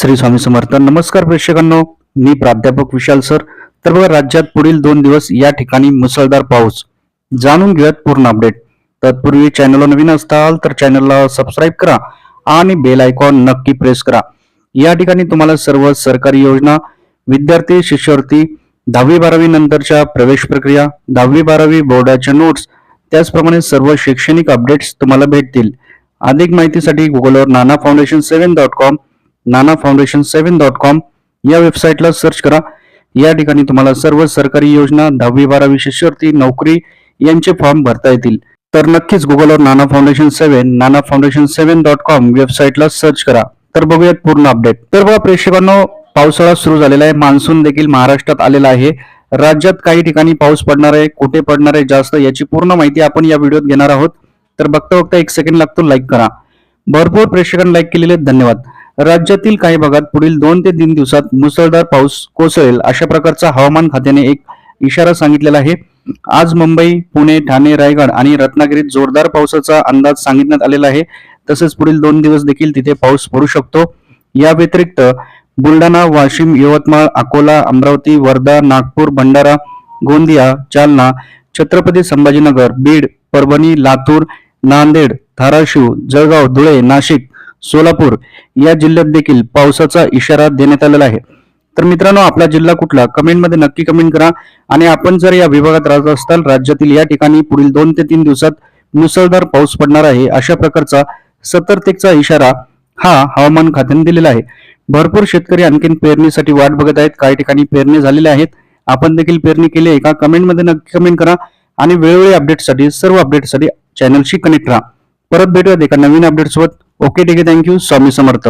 श्री स्वामी समर्थ. नमस्कार प्रेक्षकांनो मी प्राध्यापक विशाल सर. तर बघा राज्यात पुढील दोन दिवस या ठिकाणी मुसळधार पाऊस. जाणून घेऊयात पूर्ण अपडेट. तत्पूर्वी चॅनलला नवीन असताल तर चॅनलला सबस्क्राईब करा आणि बेल आयकॉन नक्की प्रेस करा. या ठिकाणी तुम्हाला सर्व सरकारी योजना विद्यार्थी शिष्यवृत्ती दहावी बारावी नंतरच्या प्रवेश प्रक्रिया दहावी बारावी बोर्डाच्या नोट्स त्याचप्रमाणे सर्व शैक्षणिक अपडेट्स तुम्हाला भेटतील. अधिक माहितीसाठी गुगलवर Nana Foundation seven dot com Nana Foundation seven dot com या वेबसाईटला सर्च करा. या ठिकाणी तुम्हाला सर्व सरकारी योजना दहावी बारावी शिष्यवृत्ती नोकरी यांचे फॉर्म भरता येतील. तर नक्कीच गुगलवर Nana Foundation seven Nana Foundation seven dot com वेबसाईटला सर्च करा. तर बघूयात पूर्ण अपडेट तर बघा प्रेक्षकांनो पावसाळा सुरू झालेला आहे. मान्सून देखील महाराष्ट्रात आलेला आहे. राज्यात काही ठिकाणी पाऊस पडणार आहे. कुठे पडणार आहे जास्त याची पूर्ण माहिती आपण या व्हिडिओत घेणार आहोत. तर बघता बघता एक सेकंड लागतो लाईक करा. भरपूर प्रेक्षकांनी लाईक केलेले आहेत, धन्यवाद. राज्यातील काही भागात पुढील दोन ते तीन दिवसात मुसळधार पाऊस कोसळेल अशा प्रकारचा हवामान खात्याने एक इशारा सांगितलेला आहे. आज मुंबई पुणे ठाणे रायगड आणि रत्नागिरीत जोरदार पावसाचा अंदाज सांगितण्यात आलेला आहे. तसेच पुढील दोन दिवस देखील तिथे पाऊस पडू शकतो. या व्यतिरिक्त बुलढाणा वाशिम यवतमाळ अकोला अमरावती वर्धा नागपूर भंडारा गोंदिया जालना छत्रपती संभाजीनगर बीड परभणी लातूर नांदेड धाराशिव जळगाव धुळे नाशिक सोलापूर या जिल्ह्यात देखील पावसाचा इशारा देण्यात आलेला आहे. तर मित्रांनो आपला जिल्हा कुठला? कमेंटमध्ये नक्की कमेंट करा. आणि आपण जर या विभागात राहत असताल राज्यातील या ठिकाणी पुढील दोन ते तीन दिवसात मुसळधार पाऊस पडणार आहे अशा प्रकारचा सतर्कतेचा इशारा हा हवामान खात्याने दिलेला आहे. भरपूर शेतकरी आणखीन पेरणीसाठी वाट बघत आहेत. काही ठिकाणी पेरणी झालेले आहेत. आपण देखील पेरणी केली आहे का? कमेंटमध्ये नक्की कमेंट करा. आणि वेळोवेळी अपडेटसाठी सर्व अपडेटसाठी चॅनलशी कनेक्ट राहा. परत भेटूयात एका नवीन अपडेट सोबत. ओके ठीक आहे. Thank you Swami Samarth.